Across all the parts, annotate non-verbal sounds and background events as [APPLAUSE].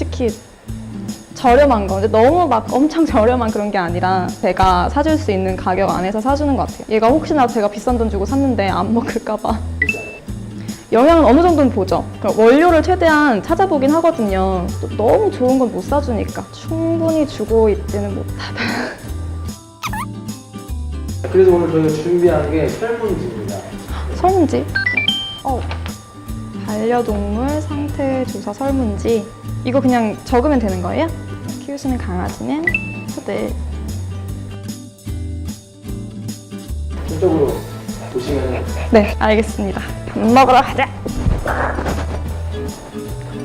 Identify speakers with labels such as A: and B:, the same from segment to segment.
A: 솔직히 저렴한 거. 근데 너무 막 엄청 저렴한 그런 게 아니라 제가 사줄 수 있는 가격 안에서 사주는 것 같아요. 얘가 혹시나 제가 비싼 돈 주고 샀는데 안 먹을까봐. 영양은 어느 정도는 보죠. 그러니까 원료를 최대한 찾아보긴 하거든요. 또 너무 좋은 건 못 사주니까. 충분히 주고 있지는 못하다. [LAUGHS]
B: 그래서 오늘 저희가 준비한 게 설문지입니다.
A: 설문지. 어. 반려동물 상태 조사 설문지. 이거 그냥 적으면 되는 거예요? 키우시는 강아지는 푸들.
B: 이쪽으로 보시면
A: 네, 알겠습니다. 밥 먹으러 가자.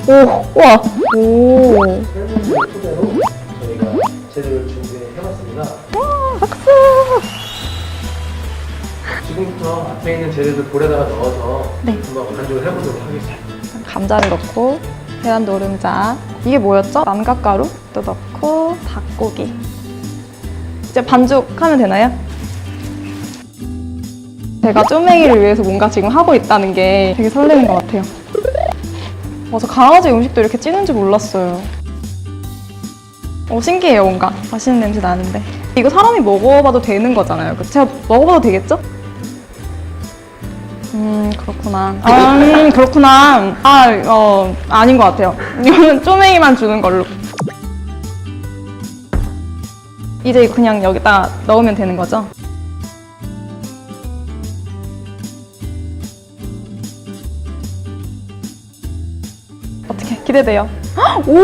A: 오, 와, 오.
B: 설문지 토대로 저희가 재료를 준비해봤습니다.
A: 박수.
B: 지금부터 앞에 있는 재료들 볼에다가 넣어서
A: 네.
B: 한번 간주를 해보도록 하겠습니다.
A: 감자를 넣고 계란 노른자. 이게 뭐였죠? 남각가루 또 넣고 닭고기. 이제 반죽하면 되나요? 제가 쪼맹이를 위해서 뭔가 지금 하고 있다는 게 되게 설레는 것 같아요. 맞아, 강아지 음식도 이렇게 찌는지 몰랐어요. 어, 신기해요, 뭔가. 맛있는 냄새 나는데. 이거 사람이 먹어봐도 되는 거잖아요. 그 제가 먹어봐도 되겠죠? 음, 그렇구나. 아, 음, 그렇구나. 아, 어, 아닌 것 같아요. 이거는 쪼맹이만 주는 걸로. 이제 그냥 여기다 넣으면 되는 거죠? 어떻게 기대돼요? 헉, 오!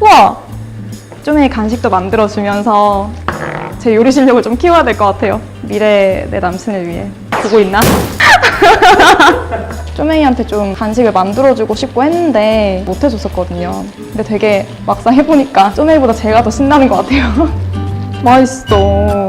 A: 우와! 쪼맹이 간식도 만들어주면서 제 요리 실력을 좀 키워야 될 것 같아요. 미래 내 남친을 위해. 보고 있나? [LAUGHS] 쪼맹이한테 좀 간식을 만들어주고 싶고 했는데 못 해줬었거든요. 근데 되게 막상 해보니까 쪼맹이보다 제가 더 신나는 것 같아요. [LAUGHS] 맛있어. 음.